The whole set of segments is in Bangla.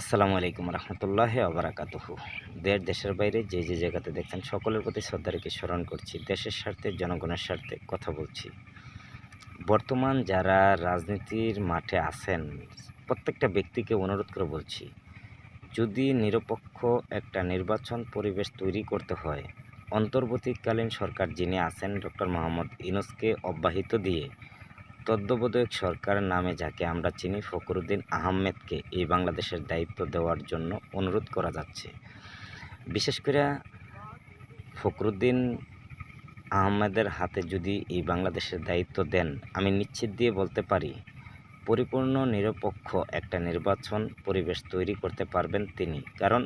আসসালামু আলাইকুম রহমতুল্লাহ আবরাকাতুহু দেড় দেশের বাইরে যে যে জায়গাতে দেখছেন সকলের প্রতি শ্রদ্ধা রেখে স্মরণ করছি, দেশের স্বার্থে, জনগণের স্বার্থে কথা বলছি। বর্তমান যারা রাজনীতির মাঠে আছেন, প্রত্যেকটা ব্যক্তিকে অনুরোধ করে বলছি, যদি নিরপেক্ষ একটা নির্বাচন পরিবেশ তৈরি করতে হয়, অন্তর্বর্তীকালীন সরকার যিনি আছেন ডক্টর মোহাম্মদ ইউনুসকে অব্যাহত দিয়ে তত্ত্বাবধায়ক সরকার নামে যাকে আমরা চিনি ফখরুদ্দিন আহমেদকে এই বাংলাদেশের দায়িত্ব দেওয়ার জন্য অনুরোধ করা যাচ্ছে। বিশেষ করে ফখরুদ্দিন আহমেদের হাতে যদি এই বাংলাদেশের দায়িত্ব দেন, আমি নিশ্চিত দিয়ে বলতে পারি, পরিপূর্ণ, নিরপেক্ষ একটা নির্বাচন পরিবেশ তৈরি করতে পারবেন তিনি। কারণ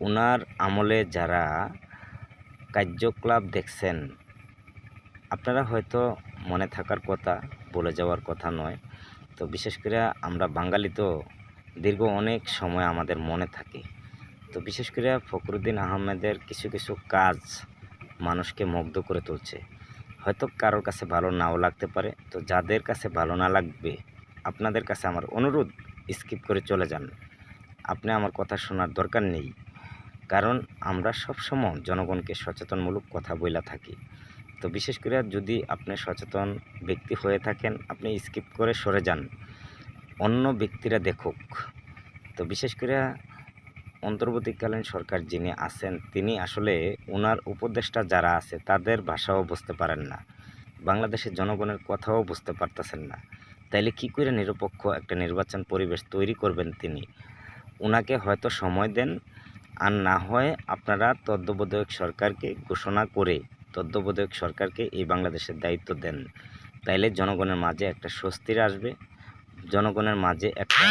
ওনার আমলে যারা কার্যকলাপ দেখছেন, আপনারা হয়তো মনে থাকার কথা বলে যাওয়ার কথা নয়। তো বিশেষ করে আমরা বাঙালি তো দীর্ঘ অনেক সময় আমাদের মনে থাকে। তো বিশেষ করে ফখরুদ্দিন আহমেদের কিছু কিছু কাজ মানুষকে মুগ্ধ করে তুলছে। হয়তো কারোর কাছে ভালো নাও লাগতে পারে। তো যাদের কাছে ভালো না লাগবে, আপনাদের কাছে আমার অনুরোধ, স্কিপ করে চলে যান। আপনি আমার কথা শোনার দরকার নেই। কারণ আমরা সবসময় জনগণকে সচেতনমূলক কথা বইলা থাকি। তো বিশেষ করে যদি আপনি সচেতন ব্যক্তি হয়ে থাকেন, আপনি স্কিপ করে সরে যান। অন্য ব্যক্তিরা দেখুক। তো বিশেষ করে অন্তর্বর্তীকালীন সরকার যিনি আছেন, তিনি আসলে ওনার উপদেষ্টা যারা আছে, তাদের ভাষাও বুঝতে পারেন না। বাংলাদেশের জনগণের কথাও বুঝতে পারতেছেন না। তাইলে কি করে নিরপেক্ষ একটা নির্বাচন পরিবেশ তৈরি করবেন তিনি? ওনাকে হয়তো সময় দেন, আর না হয় আপনারা তত্ত্বাবধায়ক সরকারকে ঘোষণা করে তত্ত্বাবধায়ক সরকারকে এই বাংলাদেশের দায়িত্ব দেন। তাইলে জনগণের মাঝে একটা স্বস্তির আসবে। জনগণের মাঝে একটা